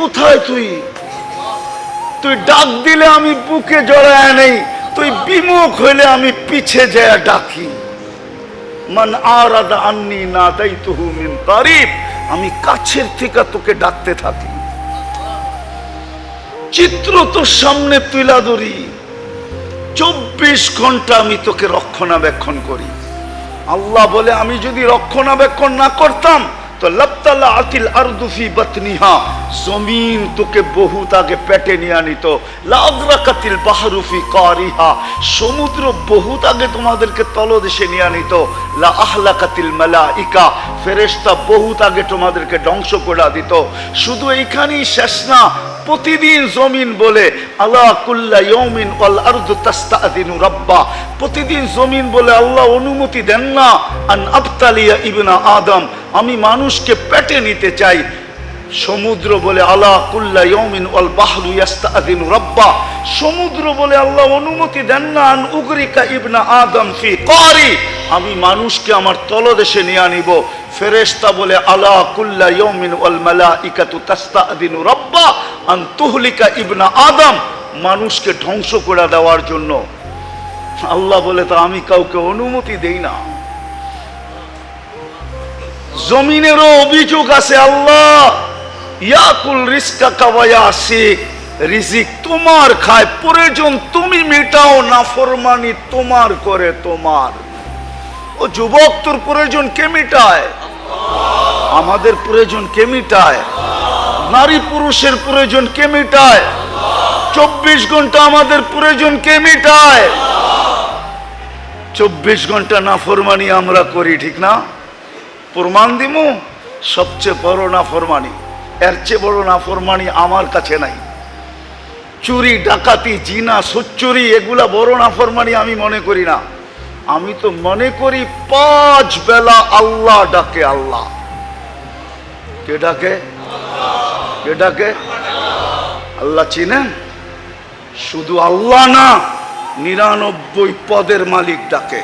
কোথায় তুই? তুই ডাক দিলে আমি বুকে জড়ায় নেই। তুই বিমুখ হইলে আমি পিছে যায় ডাকি। মান আরাদা আন্নি না তুহু মিন তারিফ। আমি কাছের থেকে তোকে ডাকতে থাকি। চিত্র তোর সামনে তুলা ধরি। চব্বিশ ঘণ্টা আমি তোকে রক্ষণাবেক্ষণ করি। আল্লাহ বলে, আমি যদি রক্ষণাবেক্ষণ না করতাম পেটে নিয়ে বাহরুফি সমুদ্র বহুত আগে তোমাদেরকে তলদেশে নিয়ে লা মালাইকা। ফেরেশতা বহুত আগে তোমাদেরকে ধ্বংস করে দিত। শুধু এইখানেই শেষ না, প্রতিদিন জমিন বলে আল্লাহ প্রতিদিন জমিন বলে, আল্লাহ অনুমতি দেন না। আবতালিয়া ইবনা আদম। আমি মানুষকে পেটে নিতে চাই। সমুদ্র বলে আল্লাহ কুল্লা ইয়মিন ওয়াল বাহরু ইয়াস্তাদিনু রাব্বা। সমুদ্র বলে, আল্লাহ অনুমতি দেন না, আন উগরিকা ইবনা আদম ফি কারি আমি মানুষকে আমার তলদেশে নিয়ে আনিব। ফেরেশতা বলে, আলা কুল্লা ইয়মিন ওয়াল মালাইকাতু তাস্তাদিনু রাব্বা আন তুহলিকা ইবনা আদম। মানুষকে ধ্বংস করে দেওয়ার জন্য। আল্লাহ বলে, তো আমি কাউকে অনুমতি দেই না। জমিনেরও অভিযোগ আছে, আল্লাহ, ইয়াকুল রিস্কা কাবায়া শিখ রিজিক তোমার খায়, প্রয়োজন তুমি মেটাও না ফরমানি তোমার করে তোমার। ও যুবক, তোর প্রয়োজন কে মিটায়? আমাদের প্রয়োজন কে মিটায়? নারী পুরুষের প্রয়োজন কে মিটায়? চব্বিশ ঘণ্টা আমাদের প্রয়োজন কে মিটায়? চব্বিশ ঘণ্টা না ফরমানি আমরা করি, ঠিক না? প্রমাণ দিমু? সবচেয়ে বড় না ফরমানি এর চেয়ে বড় না ফরমানি আমার কাছে নাই। চুরি, ডাকাতি, জিনা, সুচ্চুরি, এগুলা বড় না ফরমানি আমি মনে করি না। আমি তো মনে করি পাঁচ বেলা আল্লাহ ডাকে আল্লাহ। কে ডাকে? কে ডাকে? আল্লাহ চিনেন? শুধু আল্লাহ না, নিরানব্বই পদের মালিক ডাকে।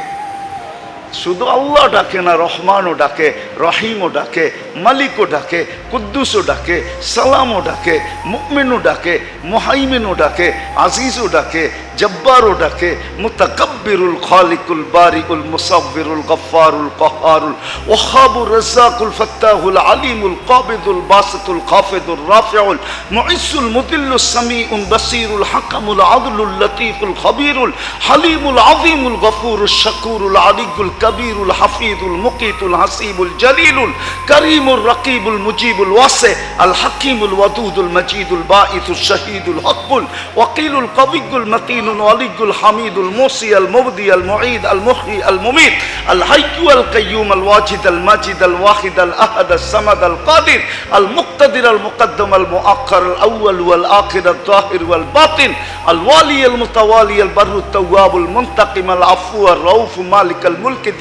শুধু আল্লাহ ডাকে না, রহমানও ডাকে, রহিমও ডাকে, মালিকও ডাকে, কুদ্দুসও ডাকে, সালামও ডাকে মুকমিনও ডাকে, মোহাইমিনও ডাকে, আজিজও ডাকে, জব্বারও ডাকে, মুতাকাব্বিরুল খালিকুল বারিকুল মুসাব্বিরুল গফফারুল কহারুল ওহাবুর রাজ্জাকুল ফাত্তাহুল আলিমুল কাবিদুল বাসিতুল খাফিদুল রাফিউল মুইসুল মুদিল্লুস সামিউল বাসিরুল হাকামুল আদলুল লতিফুল খবীরুল, হালিমুল আযীমুল গফুরুল শাকুরুল আলিকুল الكبير الحفيظ المقيت العصيب الجليل الكريم الرقيب المجيب الواسع الحكيم الودود المجيد البائث الشهيد الحق وقيل القوي المتين الولي الحميد الموصي المبدي المعيد المحيي المميت الحي القيوم الواجد المجد الواحد الأحد الصمد القادر المقتدر المقدم المؤخر الأول والآخر الظاهر والباطن الوالي المتوالي البر التواب المنتقم العفو الروف مالك الملك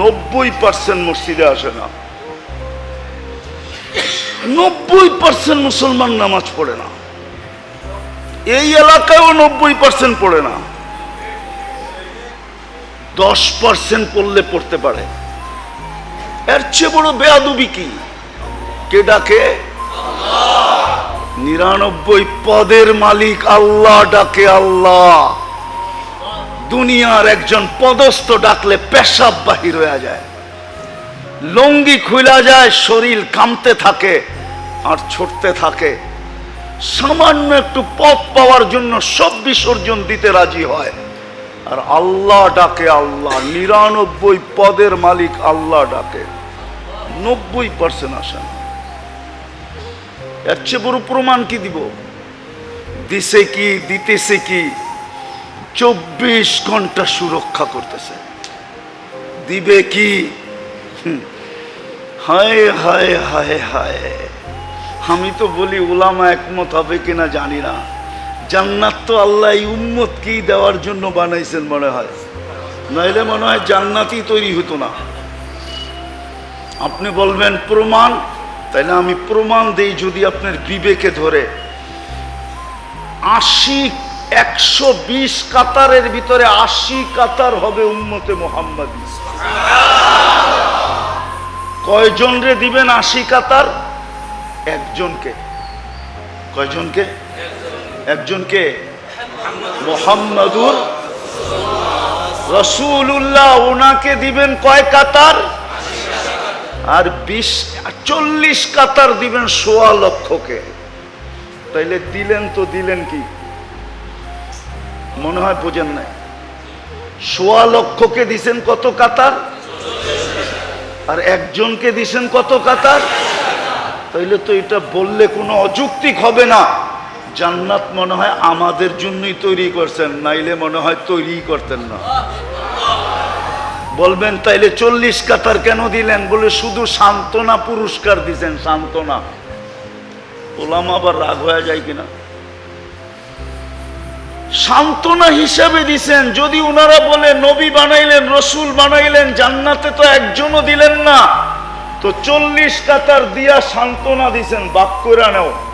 নব্বই পার্সেন্ট নব্বই পার্সেন্ট মুসলমান নামাজ পড়ে না। এই এলাকায়ও নব্বই পার্সেন্ট পড়ে না। দশ পার্সেন্ট পড়লে পড়তে পারে। এর চেয়ে বড় বেয়াদুবি কি? কে ডাকে? নিরানব্বই পদের মালিক আল্লাহ ডাকে আল্লাহ। দুনিয়ার একজন পদস্থ ডাকলে পেশাব বাহির হয়ে যায়। লঙ্গি খুলা যায়, শরীর কামতে থাকে আর ছুটতে থাকে। সামান্য একটু পথ পাওয়ার জন্য সব বিসর্জন দিতে রাজি হয়। আর আল্লাহ ডাকে আল্লাহ, নিরানব্বই পদের মালিক আল্লাহ ডাকে। নব্বই পার্সেন্ট আসে এর চেয়ে বড় প্রমাণ কি দিব? দিছে কি, দিতেছে কি? চব্বিশ ঘণ্টা সুরক্ষা করতেছে। দিবে কি। হায় হায় হায় হায়। আমি তো বলি ওলামা একমত হবে কিনা জানি না। জান্নাত তো আল্লাহ এই উম্মত কি দেওয়ার জন্য বানাইছেন মনে হয়। নইলে মনে হয় জান্নাতই তৈরি হতো না। আপনি বলবেন প্রমাণ, তাইলে আমি প্রমাণ দেই যদি আপনার বিবেকে ধরে। আশি, একশো বিশ কাতারের ভিতরে আশি কাতার হবে উম্মতে মোহাম্মদ। কয়জন রে দিবেন আশি কাতার? একজনকে। কয়জনকে? একজনকে মোহাম্মদুর রসুল্লাহ ওনাকে দিবেন কয় কাতার? আর বিশ চল্লিশ কাতার দিবেন সোয়া লক্ষকে। তাইলে দিলেন তো দিলেন কি? মনে হয় বোঝেন নাই। সোয়া লক্ষকে দিছেন কত কাতার? আর একজনকে দিছেন কত কাতার? তাইলে তো এটা বললে কোনো অযৌক্তিক হবে না। জান্নাত মনে হয় আমাদের জন্যই তৈরি করছেন, নাইলে মনে হয় তৈরি করতেন না। বলবেন, তাইলে চল্লিশ কাতার কেন দিলেন? বলে, শুধু সান্ত্বনা পুরস্কার দিছেন, সান্ত্বনা। ওলাম আবার রাগ হয়ে যায় কিনা? সান্ত্বনা হিসাবে দিছেন, যদি উনারা বলে, নবী বানাইলেন, রসুল বানাইলেন, জান্নাতে তো একজনও দিলেন না। তো চল্লিশ কাতার দিয়া সান্ত্বনা দিছেন বাক করে নেও।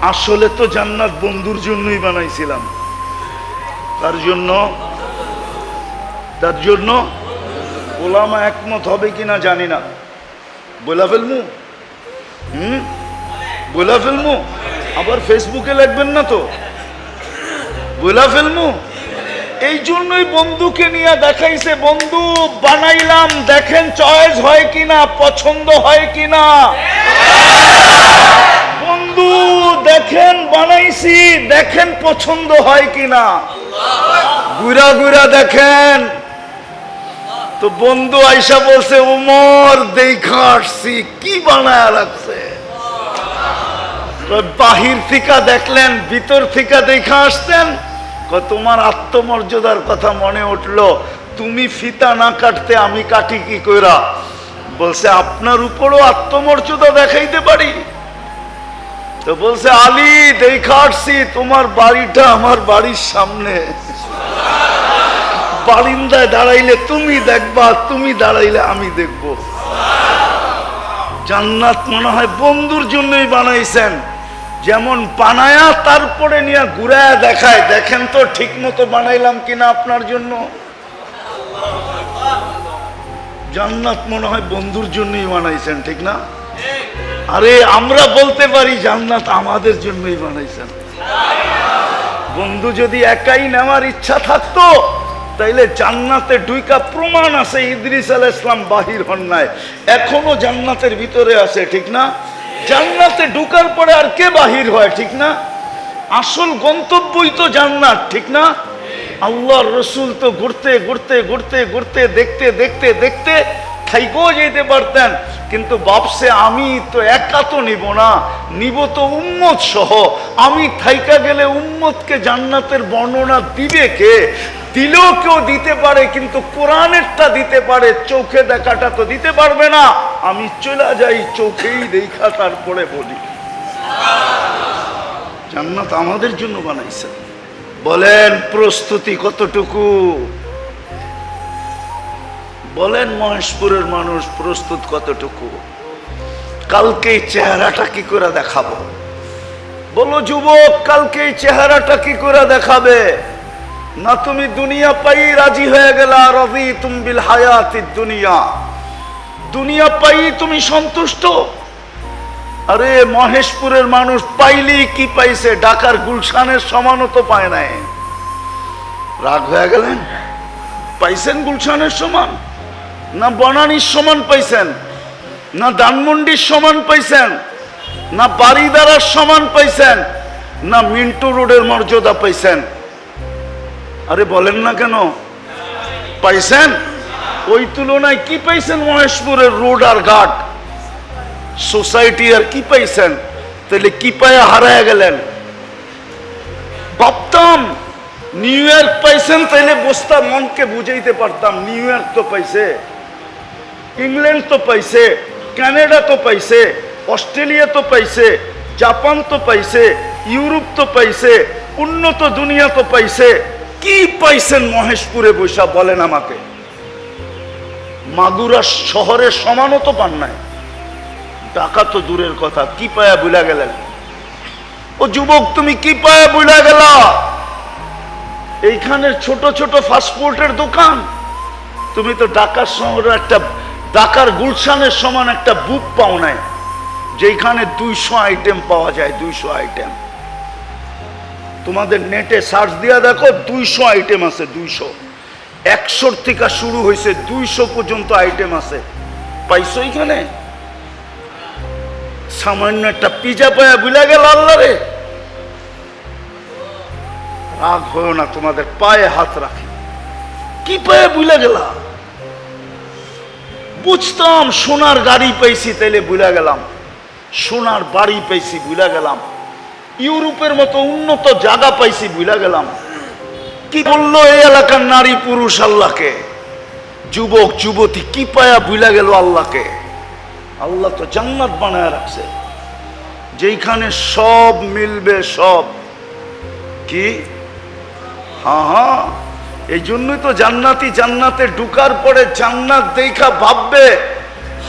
আসলে তো জান্নাত বন্ধুর জন্যই বানাইছিলাম। তার জন্য তার জন্য ওলামা একমত হবে কিনা জানি না। বলা ফেলমু? হুম? বলা ফেলমু? আবার ফেসবুকে লাগবেন না তো? বলা ফেলমু? এই জন্যই বন্ধুকে নিয়ে দেখাইছে, বন্ধু, বানাইলাম, দেখেন চয়েস হয় কিনা, পছন্দ হয় কিনা? বন্ধু দেখেন বানাইছি, দেখেন পছন্দ হয় কিনা। গুড়া গুড়া দেখেন। তো বন্ধু আইসা বলছে, উমর, দেখা আসছি। কি বানায় রাখছে বাহির থিকা দেখলেন, ভিতর থিকা দেখা আসতেন তোমার আত্মমর্যাদার কথা মনে উঠল। তুমি ফিতা না কাটতে আমি কাটি কি কইরা? বলছে, আপনার উপরও আত্মমর্যাদা দেখাইতে পারি? তো বলছে, আলী, দেখা আসছি তোমার বাড়িটা আমার বাড়ির সামনে। বারিন্দায় দাঁড়াইলে তুমি দেখবা, তুমি দাঁড়াইলে আমি দেখব। জান্নাত মনে হয় বন্ধুর জন্যই বানাইছেন। যেমন বানায়া তারপরে নিয়ে ঘুরায় দেখায়। দেখেন তো ঠিক মতো বানাইলাম কিনা আপনার জন্য। জান্নাত মনে হয় বন্ধুর জন্যই বানাইছেন, ঠিক না? আরে, আমরা বলতে পারি জান্নাত আমাদের জন্যই বানাইছেন। বন্ধু, যদি একাই নেওয়ার ইচ্ছা থাকতো, তাইলে জান্নাতে ডুইকা প্রমাণ আছে ইদ্রিস আল ইসলাম বাহির হন নাই। এখনও জান্নাতের ভিতরে আছে, ঠিক না? জান্নাতে ঢুকার পরে আর কে বাহির হয়, ঠিক না? আসল গন্তব্যই তো জান্নাত, ঠিক না? আল্লাহর রসুল তো ঘুরতে ঘুরতে ঘুরতে ঘুরতে, দেখতে দেখতে দেখতে থাইকেও যেতে পারতেন, কিন্তু বাপসে আমি তো একা তো নিব না, নিব তো উম্মত সহ। আমি থাইকা গেলে উম্মতকে জান্নাতের বর্ণনা দিবে কে? দিলেও কেউ দিতে পারে, কিন্তু কোরআনেরটা দিতে পারে, চোখে দেখাটা তো দিতে পারবে না। আমি চলে যাই চোখেই দেখা, তারপরে বলি। জান্নাত আমাদের জন্য বানাইছে বলেন, প্রস্তুতি কতটুকু? বলেন মহেশপুরের মানুষ প্রস্তুত কতটুকু? কালকে চেহারাটা কি করে দেখাবো? বলো যুবক কালকে চেহারাটা কি করে দেখাবে? না তুমি দুনিয়া পাই রাজি হয়ে গেলা, রবি তুম বিল হায়াতি দুনিয়া। দুনিয়া পাই তুমি সন্তুষ্ট? আরে মহেশপুরের মানুষ পাইলি কি পাইছে? ঢাকার গুলশানের সমানও তো পায় নাই। রাগ হয়ে গেলেন? পাইছেন গুলশানের সমান? না বনানীর সমান পাইছেন, না ধানমন্ডির সমান পাইছেন, না বাড়িদারার সমান পাইছেন, না মিন্টু রোডের মর্যাদা পাইছেন। আরে বলেন না কেন? পাইছেন? ওই তুলনায় কি পাইছেন মহেশপুরের রোড আর ঘাট? সোসাইটি আর কি পাইছেন? তাহলে কি পায়ে হারায় গেলেন? ভাবতাম, নিউ ইয়র্ক পাইছেন, তাইলে বসতাম মনকে বুঝাইতে পারতাম, নিউ ইয়র্ক তো পাইছে। ইংল্যান্ড তো পাইছে কানাডা তো পাইছে অস্ট্রেলিয়া তো পাইছে জাপান তো পাইছে ইউরোপ তো পাইছে, উন্নত দুনিয়া তো পাইছে। কি পাইছেন মহেশপুরে বৈশা বলেন আমাকে? মাগুরা শহরের সমানও তো পান নাই। টাকা তো দূরের কথা, কি পায়া বুলা গেলেন? ও যুবক, তুমি কি পায়া বুলা গেলা? এইখানের ছোট ছোট ফাস্টফুডের দোকান। তুমি তো ঢাকার শহরের একটা ঢাকার গুলশানের সমান একটা বুক পাও নাই যেখানে দুইশো আইটেম পাওয়া যায়, দুইশো আইটেম। তোমাদের নেটে সার্চ দিয়া দেখো, দুইশো আইটেম আছে, দুইশো। একশোর থেকে শুরু হয়েছে, দুইশো পর্যন্ত আইটেম আছে। পাইছো এখানে সামান্য একটা পিজা পায়া বুলা গেল আল্লাহ রে। রাগ হয়েও না তোমাদের, পায়ে হাত রাখি। কি পায়ে বুলা গেলা? বুঝতাম সোনার গাড়ি পাইছি তাইলে বুলা গেলাম। সোনার বাড়ি পাইছি বুলা গেলাম। ইউরোপের মতো উন্নত জায়গা পাইছি বুলা গেলাম। কি বলল এই এলাকার নারী পুরুষ আল্লাহকে? যুবক, যুবতী, কি পায়া বুলা গেল আল্লাহকে? আল্লাহ তো জান্নাত বানায় রাখছে। যেইখানে সব মিলবে, সব। কি? হ্যাঁ হ্যাঁ এই জন্যই তো জান্নাতি জান্নাতে ঢুকার পরে জান্নাত দেখা ভাববে।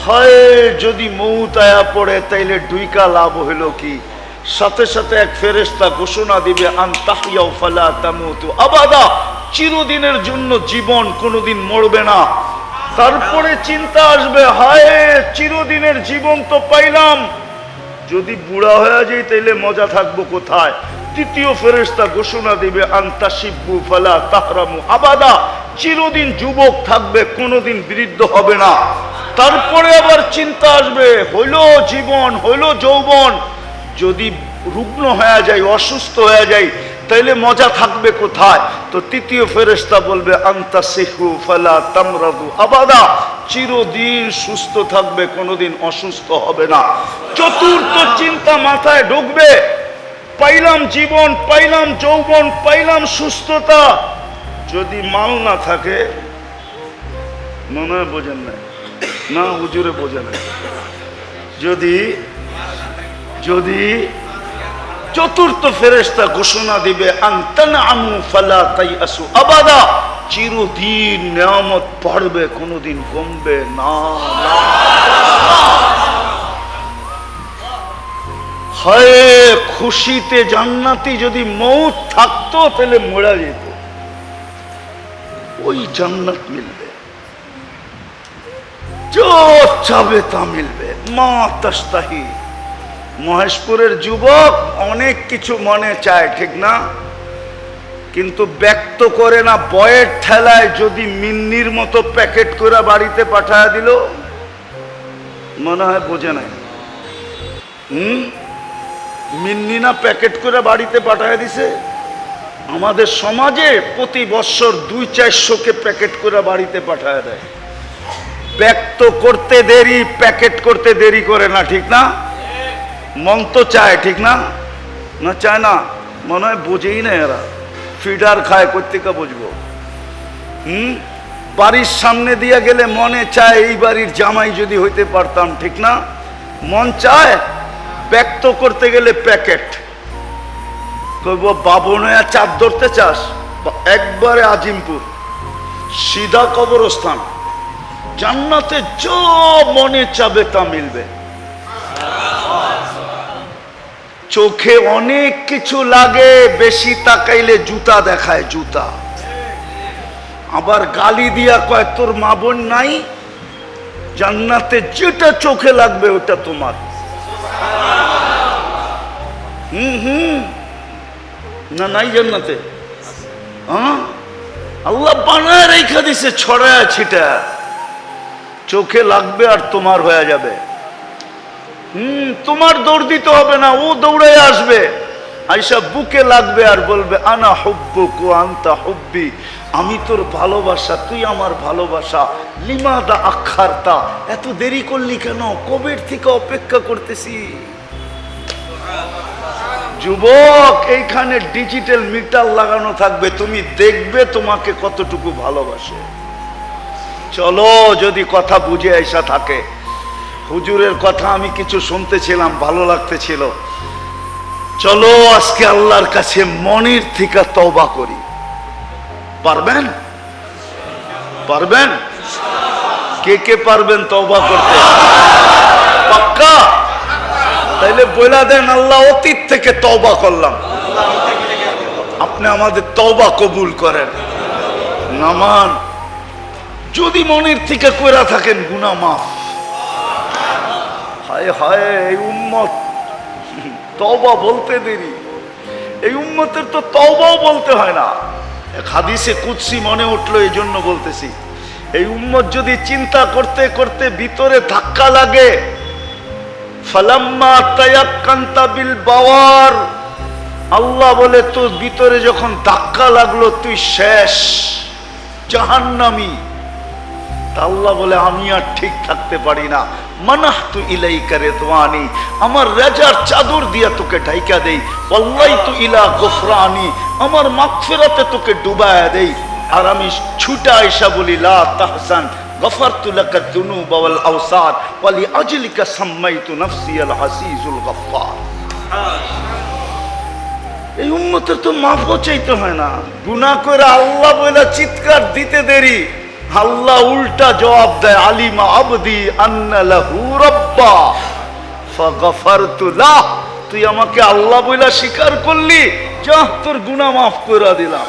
হয়, যদি মৌত আয়া পড়ে, তাইলে ডুইকা লাভ হইল কি? সাথে সাথে এক ফেরেস্তা ঘোষণা দিবে ফালা আবাদা। চিরদিনের জন্য জীবন কোনোদিন মরবে না। তারপরে চিন্তা আসবে, হায়, চিরদিনের জীবন তো পাইলাম। যদি বুড়া হয়ে যাই, তাইলে মজা থাকব কোথায়? তৃতীয় ফেরেস্তা ঘোষণা দিবে আন্তা শিব্বু ফালা তাহরামু আবাদা। চিরদিন যুবক থাকবে, কোনোদিন বৃদ্ধ হবে না। তারপরে আবার চিন্তা আসবে, হইল জীবন, হইল যৌবন। যদি রুগ্ন হয়ে যায়, অসুস্থ হয়ে যায়, তাইলে মজা থাকবে কোথায়? তো তৃতীয় ফেরেস্তা বলবে আন্তা শেখু ফালা তামরাদু আবাদা। চিরদিন সুস্থ থাকবে, কোনোদিন অসুস্থ হবে না। চতুর্থ চিন্তা মাথায় ঢুকবে পাইলাম জীবন, পাইলাম যৌবন, পাইলাম সুস্থতা। যদি মাল না থাকে, মনে বোঝেন না না, হুজুরে বোঝে যদি যদি চতুর্থ ফেরেস্তা ঘোষণা দিবে আমু ফালা তাই আসু আবাদা, চিরদিন নিয়ামত বাড়বে, কোনোদিন কমবে না। হয় খুশিতে জান্নাতি যদি মৌত থাকতো, তাহলে মরা যেত। ওই জান্নাত মিলবে। চাবে তা মিলবে। মা তাস্তাহি। মহেশপুরের যুবক অনেক কিছু মনে চায়, ঠিক না? কিন্তু ব্যক্ত করে না, বয়ের ঠেলায় যদি মিন্নির মতো প্যাকেট করে বাড়িতে পাঠায় দিল, মনে হয় বোঝে নাই। হুম? মিন্নি না প্যাকেট করে বাড়িতে পাঠায় দিছে। আমাদের সমাজে প্রতি বছর দুই চারশোকে প্যাকেট করে বাড়িতে পাঠায় দেয়। ব্যক্ত করতে দেরি, প্যাকেট করতে দেরি করে না, ঠিক না? মন তো চায়, ঠিক না? না চায় না, মনে হয় বোঝেই না এরা। ফিডার খায় কোথেকে বুঝব। হুম? বাড়ির সামনে দিয়ে গেলে মনে চায় এই বাড়ির জামাই যদি হইতে পারতাম, ঠিক না? মন চায় ব্যক্ত করতে গেলে প্যাকেট। কইব বাবনয়া চাপ ধরতে চাস? একবারে আজিমপুর, সিধা কবরস্থান, জান্নাতে যা মনে চাবে তা মিলবে। চোখে অনেক কিছু লাগে, বেশি তাকাইলে জুতা দেখায় জুতা। আবার গালি দিয়া কয়, তোর মা বোন নাই? জান্নাতে যেটা চোখে লাগবে, ওটা তোমার। হুম হুম। না, নাই জান্নাতে। হ্যাঁ আল্লাহ বানায় রেখা দিছে, ছড়ায় ছিটা চোখে লাগবে আর তোমার হয়ে যাবে। হুম, তোমার দৌড় দিতে হবে না, ও দৌড়ে আসবে। আইসা বুকে লাগবে আর বলবে, আনা হব্বকু আন্তা হব্বি। আমি তোর ভালোবাসা, তুই আমার ভালোবাসা। লিমাদা আখারতা? এত দেরি করলি কেন? কবের থেকে অপেক্ষা করতেছি যুবক, এইখানে ডিজিটাল মিটার লাগানো থাকবে। তুমি দেখবে তোমাকে কতটুকু ভালোবাসে। চলো, যদি কথা বুঝে আইসা থাকে। হুজুরের কথা আমি কিছু শুনতেছিলাম, ভালো লাগতেছিল। চলো, আজকে আল্লাহর কাছে মনের থেকে তওবা করি। পারবেন? পারবেন? কে কে পারবেন তওবা করতে? পাক্কা? তাইলে বইলা দেন, আল্লাহ অতীত থেকে তওবা করলাম। আপনি আমাদের তওবা কবুল করেন। নামান যদি মনের থেকে কইরা থাকেন গুনা মাফ। হায় হায়, এই উম্মত। তওবা বলতে দেরি। এই উম্মতের তো তওবাও বলতে হয় না। এক হাদিসে কুৎসি মনে উঠল এই জন্য বলতেছি। এই উম্মত যদি চিন্তা করতে করতে ভিতরে ধাক্কা লাগে আল্লাহ বলে, তোর ভিতরে যখন ধাক্কা লাগল, তুই শেষ, জাহান্নামী। আল্লাহ বলে, আমি আর ঠিক থাকতে পারি না। মানাহ তু ইলাই করে দোয়ানি আমার রাজার চাদর দিয়া তোকে ঢাইকা দেই। অল্লাই তু ইলা গোফরানি, আমার মাগফিরাতে তোকে ডুবায়া দেই। আর আমি ছুটা আইসা বলি, লা তাহসান ওয়াল আওসার, ওয়ালি আজলিকা সাম্মাইতু নফসি আল হাসিজুল গফফার। এই উন্মতের তো মাফও চাইতে হয় না। গুনাহ করে আল্লাহ বলে চিৎকার দিতে দেরি। আল্লাহ উল্টা জবাব দেয়, আলিমা আবদি আন্না লাহু রাব্বা। ফাগফারতু লাহ, তুই আমাকে আল্লাহ বইলা স্বীকার করলি যা তোর গুনাহ মাফ করে দিলাম।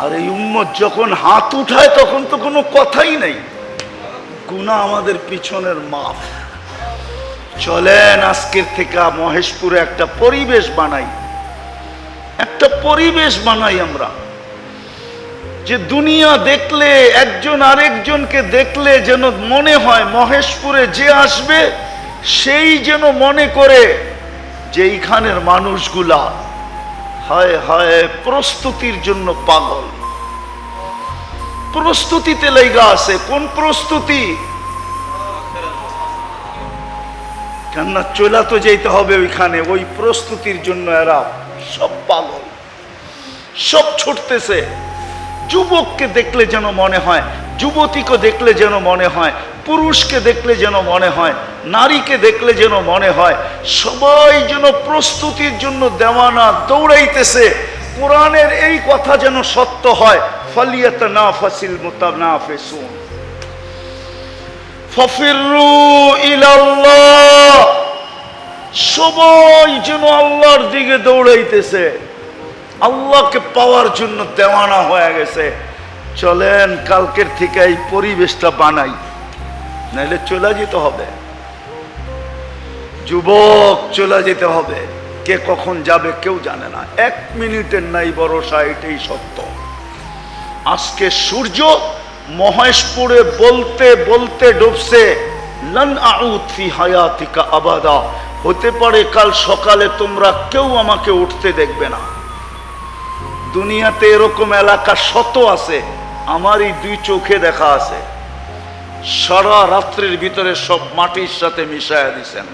আর এই উম্মত, যখন হাত উঠায় তখন তো কোনো কথাই নাই। গুনাহ আমাদের পিছনের মাফ চলেন আজকের থেকে মহেশপুরে একটা পরিবেশ বানাই। একটা পরিবেশ বানাই আমরা। যে দুনিয়া দেখলে, একজন আরেকজনকে দেখলে যেন মনে হয় মহেশপুরে যে আসবে, সেই যেন মনে করে যে এইখানের মানুষগুলা হায় হায়, প্রস্তুতির জন্য পাগল। প্রস্তুতিতে লেগা আছে, কোন প্রস্তুতি? কেননা চলা তো যেতে হবে ওইখানে, ওই প্রস্তুতির জন্য এরা সব পাগল। সব ছুটতেছে। যুবককে দেখলে যেন মনে হয়, যুবতীকে দেখলে যেন মনে হয় পুরুষকে দেখলে যেন মনে হয়, নারীকে দেখলে যেন মনে হয়, সবাই যেন প্রস্তুতির জন্য দেওয়ানা দৌড়াইতেছে। কোরআনের এই কথা যেন সত্য হয় ফালিয়াত না ফাসিল মোতাবনা ফেসুন ফফিরু ইলাল্লাহ। সবাই যেন আল্লাহর দিকে দৌড়াইতেছে। আল্লাহকে পাওয়ার জন্য দেওয়ানা হয়ে গেছে। চলেন, কালকের থেকে এই পরিবেশটা বানাই। নাইলে চলে যেতে হবে। যুবক, চলে যেতে হবে। কে কখন যাবে কেউ জানে না। এক মিনিটের নাই ভরসা, এটাই সত্য। আজকে সূর্য মহেশপুরে বলতে বলতে ডুবছে, লন আউত হায়াতিকা আবাদা। হতে পারে কাল সকালে তোমরা কেউ আমাকে উঠতে দেখবে না। দুনিয়াতে এরকম এলাকা শত আছে, আমারই দুই চোখে দেখা আছে। সারা রাত্রের ভিতরে সব মাটির সাথে মিশায়া দিছেন।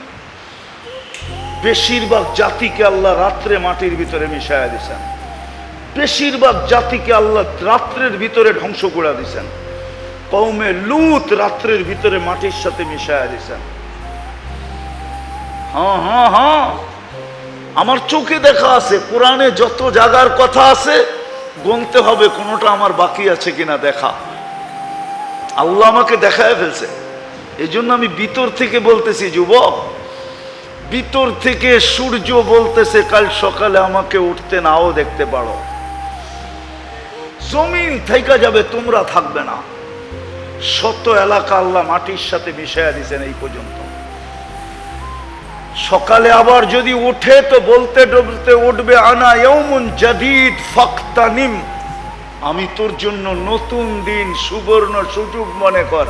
বেশিরভাগ জাতিকে আল্লাহ রাত্রে মাটির ভিতরে মিশায়া দিছেন। বেশিরভাগ জাতিকে আল্লাহ রাত্রের ভিতরে ধ্বংস করে দিছেন। কৌমে লুত রাত্রের ভিতরে মাটির সাথে মিশায়া দিছেন। হ্যাঁ হ্যাঁ হ্যাঁ। আমার চোখে দেখা আছে, কোরআনে যত জায়গার কথা আছে, গুনতে হবে, কোনোটা আমার বাকি আছে কিনা দেখা। আল্লাহ আমাকে দেখায় ফেলছে। এই জন্য আমি ভিতর থেকে বলতেছি, যুবক, ভিতর থেকে সূর্য বলতেছে, কাল সকালে আমাকে উঠতে নাও দেখতে পারো। জমিন থেকে যাবে, তোমরা থাকবে না। শত এলাকা আল্লাহ মাটির সাথে মিশাইয়া দিছেন এই পর্যন্ত। সকালে আবার যদি উঠে তো বলতে বলতে উঠবে, আনা ইয়ৌমুন জাদিদ ফাক্তানিম। আমি তোর জন্য নতুন দিন সুবর্ণ সুযোগ মনে কর।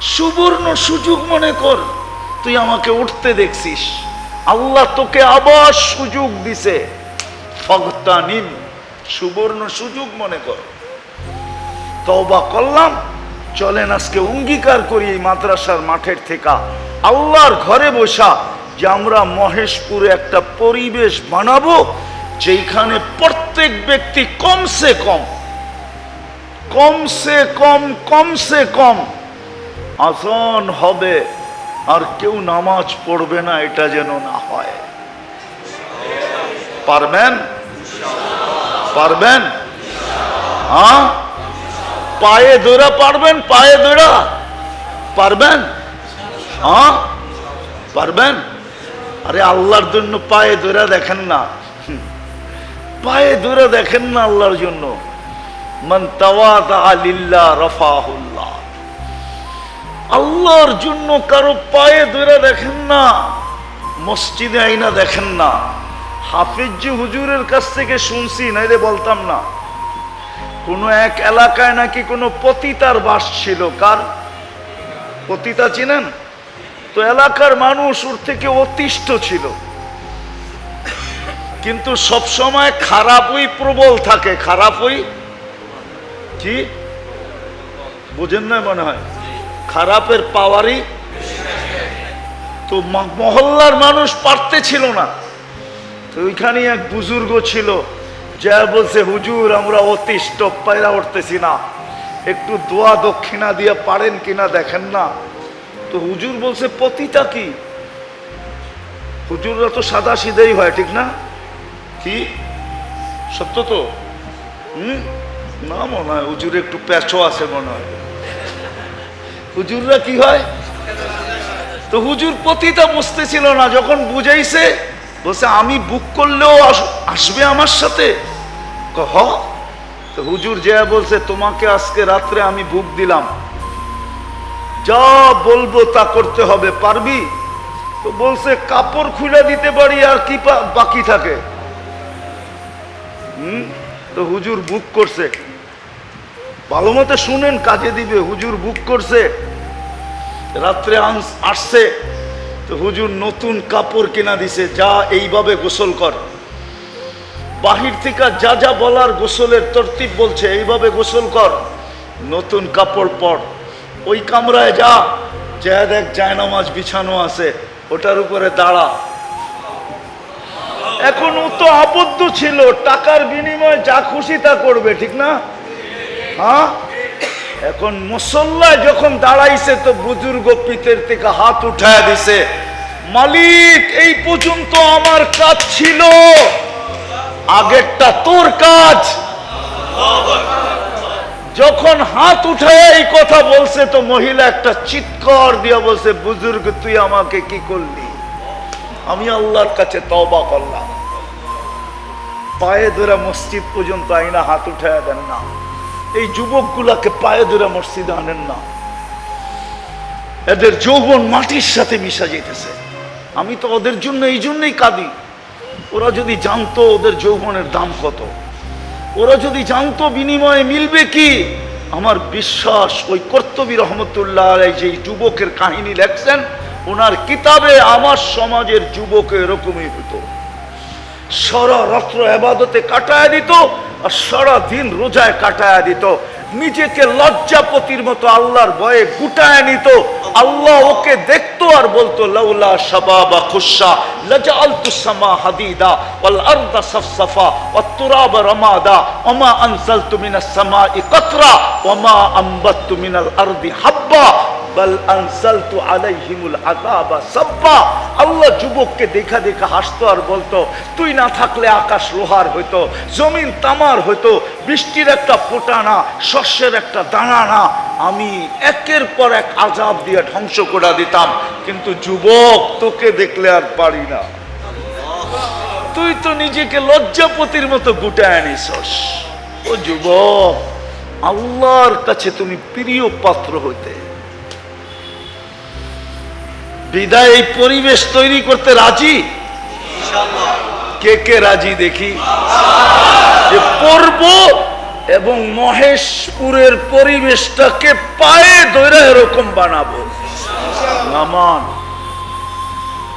সুবর্ণ সুযোগ মনে কর। তুই আমাকে উঠতে দেখছিস। আল্লাহ তোকে আবার সুযোগ দিছে। ফগতানিম সুবর্ণ সুযোগ মনে কর। তওবা করলাম। চলেন আজকে অঙ্গীকার করি এই মাদ্রাসার মাঠের থেকে। আল্লাহর ঘরে বসা যে আমরা মহেশপুরে একটা পরিবেশ বানাবো যেখানে প্রত্যেক ব্যক্তি কমসে কম কমসে কম কমসে কম আসন হবে, আর কেউ নামাজ পড়বে না, এটা যেন না হয়। পারবেন? পারবেন? হ্যাঁ পায়ে দৌড়া পারবেন? পায়ে দৌড়া। পারবেন? হ্যাঁ পারবেন? আরে আল্লাহর জন্য পায়ে ধরে দেখেন না। পায়ে দূরে দেখেন না আল্লাহর জন্য। আল্লাহর জন্য কারও পায়ে দূরে দেখেন না, মসজিদে আইনা দেখেন না। হাফিজি হুজুরের কাছ থেকে শুনছি, নাইলে বলতাম না। কোনো এক এলাকায় নাকি কোনো পতিতার বাস ছিল, কার? পতিতা চিনেন? তো এলাকার মানুষ ওর থেকে অতিষ্ঠ ছিল। কিন্তু সব সময় খারাপই প্রবল থাকে, খারাপই কি? বুঝেন না মনে হয়? খারাপের পাওয়ারই তো মহল্লার মানুষ পারতে ছিল না। তো ওইখানে এক বুজুর্গ ছিল, যা বলছে, হুজুর, আমরা অতিষ্ঠ, পায়রা উঠতেছি না। একটু দোয়া দক্ষিণা দিয়ে পারেন কিনা দেখেন না। তো হুজুর বলছে, পতিতা কি? হুজুররা তো সাদা সিধেই হয়, ঠিক না? কি? সত্য তো? হুম? না মনে হয়, হুজুর একটু প্যাচও আছে মনে হয়। হুজুররা কি হয়? তো হুজুর পতিতা বুঝতেছিল না, যখন বুঝাইছে, বলছে, আমি বুক করলেও আস- আসবে আমার সাথে? হ। তো হুজুর যে বলছে, তোমাকে আজকে রাত্রে আমি বুক দিলাম। যা বলব তা করতে হবে, পারবি? তো বলছে, কাপড় খুলে দিতে পারি আর কি বাকি থাকে? হুম? তো হুজুর বুক করছে। ভালো মতো শুনেন, কাজে দিবে। হুজুর বুক করছে। রাত্রে আসছে। তো হুজুর নতুন কাপড় কিনা দিছে। যা এইভাবে গোসল কর। বাহির থেকে যা যা বলার গোসলের তরতিব বলছে, এইভাবে গোসল কর। নতুন কাপড় পর। ওই কামরায় যা। যা দেখ জায়নামাজ বিছানো আছে। ওটার উপরে দাঁড়া। এখন ও তো আবদ্ধ ছিল, টাকার বিনিময়ে যা খুশি তা করবে, ঠিক না? হ্যাঁ? এখন মুসল্লায় যখন দাঁড়াইছে তো বুজুর্গ পিতের থেকে হাত উঠায় দিছে, মালিক, এই পর্যন্ত আমার কাজ ছিল। আগেরটা তোর কাজ। যখন হাত উঠায় এই কথা বলছে তো মহিলা একটা চিৎকার দিয়ে বলছে, বুজুর্গ, তুই আমাকে কি করলি? আমি আল্লাহর কাছে তবা করলাম। পায়ে ধরে মসজিদ পর্যন্ত আইনা হাত উঠায় দেন না। এই যুবকগুলাকে পায়ে ধরে মসজিদ আনেন না। এদের যৌবন মাটির সাথে মিশা যেতেছে আমি তো ওদের জন্য এই জন্যই কাঁদি। ওরা যদি জানতো ওদের যৌবনের দাম কত। ওরা যদি জানতো বিনিময়ে মিলবে কি, আমার বিশ্বাস ওই কর্তবী রহমতুল্লাহ যে যুবকের কাহিনী লেখছেন, ওনার কিতাবে আমার সমাজের যুবক এরকমই হতো। সারা রাত্র এবাদতে কাটায় দিত আর সারা দিন রোজায় কাটায় দিত। নিজেকে লজ্জাপতির মতো আল্লাহর ভয়ে গুটায় নিত। আল্লাহ ওকে দেখতো আর বলতো, লাউলা শাবাবা খুশা, লাজআলতু সামা হাদিদা, ওয়াল আরদা সাফসাফা ওয়াত তুরাবা রামাদা ওমা আনজালতু মিনাস সামাই কাতরা ওমা আনবাততু মিনাল আরদি হাব্বা। আল্লাহ যুবককে দেখা দেখা হাসতো আর বলতো, তুই না থাকলে আকাশ লোহার হইতো, জমিন তামার হইতো, বৃষ্টির একটা ফোঁটা না, শস্যের একটা দানা না। আমি একের পর এক আজাব দিয়ে ধ্বংস করে দিতাম, কিন্তু যুবক তোকে দেখলে আর পারি না। তুই তো নিজেকে লজ্জাপতির মতো গুটায় আনিসস ও যুবক, আল্লাহর কাছে তুমি প্রিয় পাত্র হইতে। বিদায় এই পরিবেশ তৈরি করতে রাজি? কে কে রাজি দেখি? যে পর্ব এবং মহেশপুরের পরিবেশটাকে পায়ে ধরে এরকম বানাবো। নামান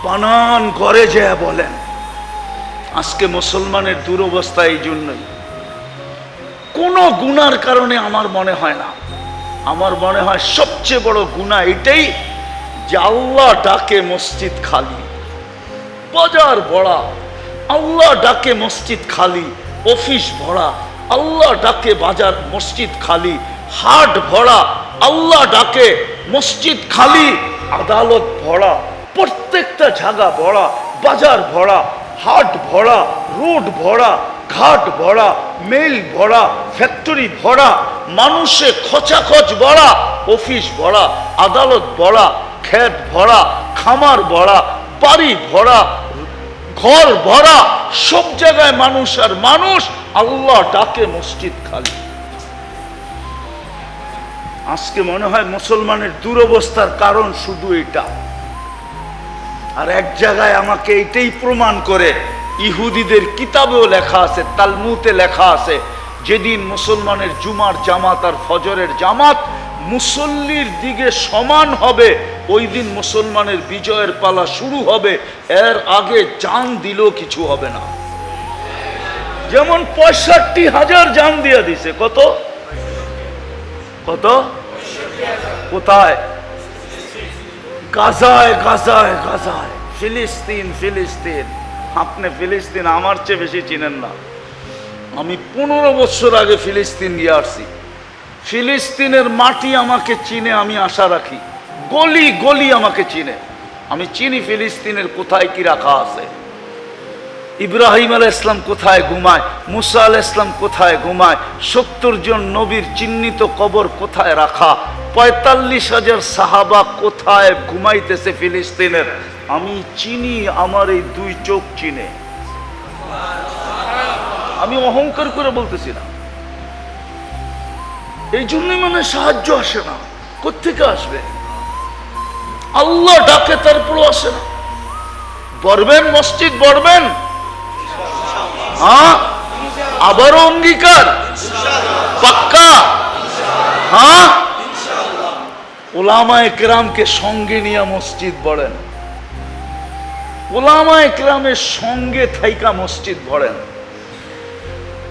বানান করে যে বলেন, আজকে মুসলমানের দুরবস্থা এই জন্যই। কোনো গুনার কারণে আমার মনে হয় না। আমার মনে হয় সবচেয়ে বড় গুণা এটাই আল্লাহ ডাকে মসজিদ খালি, বাজার ভরা, আল্লাহ ডাকে মসজিদ খালি, অফিস ভরা, আল্লাহ ডাকে বাজার মসজিদ খালি, হাট ভরা, আল্লাহ ডাকে মসজিদ খালি, আদালত ভরা, প্রত্যেকটা জায়গা ভরা, বাজার ভরা, হাট ভরা, রোড ভরা, ঘাট ভরা, মেল ভরা, ফ্যাক্টরি ভরা, মানুষে খচাখচ ভরা, অফিস ভরা, আদালত ভরা ক্ষেত ভরা, খামার ভরা, বাড়ি ভরা, ঘর ভরা, সব জায়গায় মানুষ আর মানুষ, আল্লাহ ডাকে মসজিদ খালি। আজকে মনে হয় মুসলমানের দুরবস্থার কারণ শুধু এটা। আর এক জায়গায় আমাকে এটাই প্রমাণ করে, ইহুদিদের কিতাবেও লেখা আছে, তালমুতে লেখা আছে, যেদিন মুসলমানের জুমার জামাত আর ফজরের জামাত মুসল্লির দিকে সমান হবে ওই দিন মুসলমানের বিজয়ের পালা শুরু হবে, এর আগে জান দিলেও কিছু হবে না। যেমন পঁয়ষট্টি হাজার জান দিয়ে দিছে, কত? কত? কোথায়? গাজায় গাজায় গাজায়। ফিলিস্তিন ফিলিস্তিন। আপনি ফিলিস্তিন, আমার চেয়ে বেশি চিনেন না। আমি পনেরো বছর আগে ফিলিস্তিন গিয়ে আসছি। ফিলিস্তিনের মাটি আমাকে চিনে আমি আশা রাখি। গলি গলি আমাকে চিনে। আমি চিনি ফিলিস্তিনের কোথায় কি রাখা আছে। ইব্রাহিম আল ইসলাম কোথায় ঘুমায়? মুসা আল ইসলাম কোথায় ঘুমায়? সত্তর জন নবীর চিহ্নিত কবর কোথায় রাখা? পঁয়তাল্লিশ হাজার সাহাবা কোথায় ঘুমাইতেছে ফিলিস্তিনের? আমি চিনি, আমার এই দুই চোখ চিনে। আমি অহংকার করে বলতেছি না। এই জন্যই মানে সাহায্য আসে না। কোথেকে আসবে? আল্লাহ ডাকে, তারপরও আসে না। বলবেন, মসজিদ বলবেন? হ্যাঁ? আবারও অঙ্গীকার? পাক্কা? হ্যাঁ? ওলামা একরামকে সঙ্গে নিয়ে মসজিদ বলেন। ওলামা একরামের সঙ্গে থাইকা মসজিদ ভরেন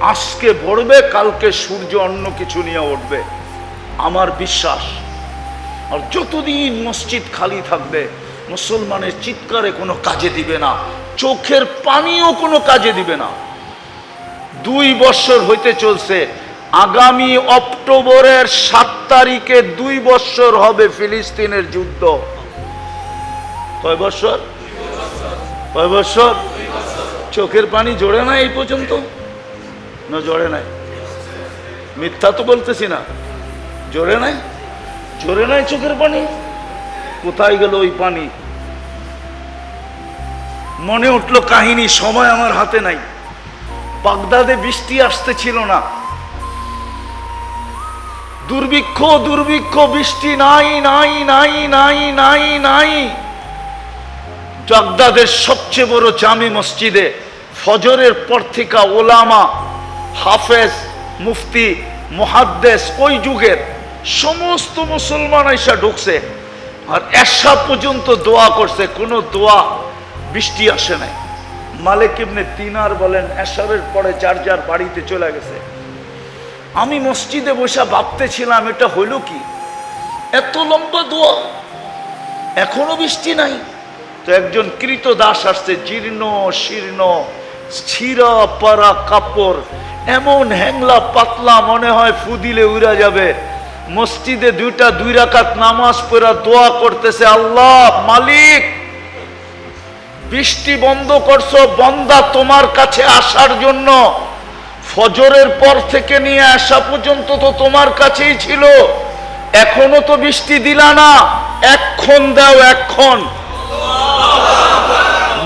আজকে ভরবে, কালকে সূর্য অন্য কিছু নিয়ে উঠবে। আমার বিশ্বাস আর যতদিন মসজিদ খালি থাকবে, মুসলমানের চিৎকারে কোনো কাজে দিবে না, চোখের পানিও কোনো কাজে দিবে না। দুই বছর হইতে চলছে, আগামী অক্টোবরের সাত তারিখে দুই বছর হবে ফিলিস্তিনের যুদ্ধ। কয় বছর? কয় বছর? চোখের পানি জোরে না এই পর্যন্ত? না জোরে নাই। মিথ্যা তো বলতেছি না। জোরে নাই? জোরে নাই চোখের পানি? কোথায় গেল ওই পানি? মনে উঠল কাহিনী সময় আমার হাতে নাই। বাগদাদে বৃষ্টি আসতে ছিল না। দুর্ভিক্ষ দুর্ভিক্ষ, বৃষ্টি নাই নাই নাই নাই নাই নাই। বাগদাদের সবচেয়ে বড় জামি মসজিদে ফজরের পর ওলামা, হাফেজ, মুফতি, মুহাদ্দেস ওই যুগের সমস্ত মুসলমান এসা ঢুকছে। আর এসা পর্যন্ত দোয়া করছে, কোনো দোয়া বৃষ্টি আসে নাই। মালিক ইবনে তিনার বলেন, এশারের পরে যার যার বাড়িতে চলে গেছে। আমি মসজিদে বসে ভাবতেছিলাম, এটা হইল কি? এত লম্বা দোয়া, এখনও বৃষ্টি নাই। তো একজন কৃত দাস আসছে, জীর্ণ, শীর্ণ, ছিঁড়া পারা কাপড়, এমন হ্যাংলা পাতলা মনে হয় ফুদিলে উড়া যাবে। মসজিদে দুইটা, দুই রাকাত নামাজ পড়া দোয়া করতেছে, আল্লাহ, মালিক, বৃষ্টি বন্ধ করছ, বন্দা তোমার কাছে আসার জন্য। ফজরের পর থেকে নিয়ে আসা পর্যন্ত তো তোমার কাছেই ছিল। এখনও তো বৃষ্টি দিলা না। এক্ষণ দাও এক্ষণ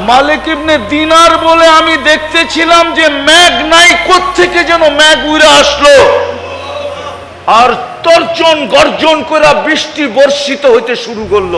মালিক ইবনে দিনার বলে আমি দেখতেছিলাম যে ম্যাগ নাই থেকে যেন ম্যাগ উড়ে আসলো? আর তর্জন গর্জন করে বৃষ্টি বর্ষিত হইতে শুরু করল।